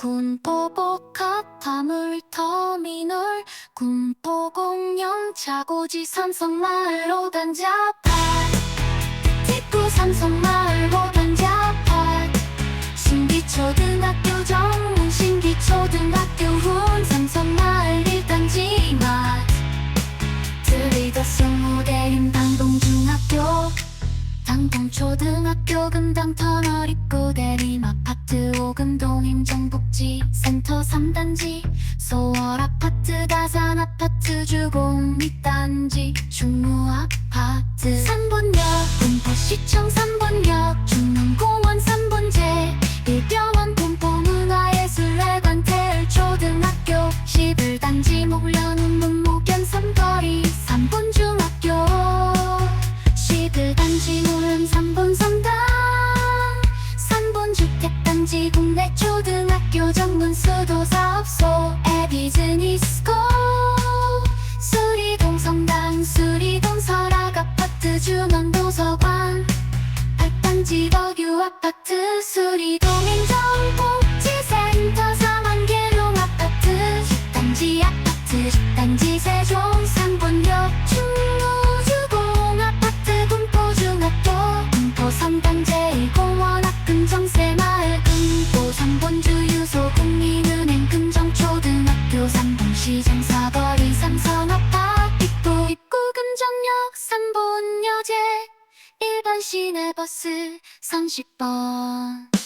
군포복합 화물터미널 군포공영 차고지 삼성마을 오단자팔 대구 삼성마을 복지 센터 3단지. 소월 아파트 다산 아파트 주공 2단지. 중무 아파트 전문 수도 사업소 에비즈니스코. 수리동 성당 수리동 설악 아파트 준원 도서관. 8단지 덕유 아파트 수리동 행정복지센터 사만계룡 아파트. 10단지 아파트 10단지 세종 3번역 충무주공 아파트 군포중학교. 군포 3단 제1공원 앞금정새 시장 사거리 삼성 아파트 입구 입구 금정역 3번 여제. 1번 시내버스 30번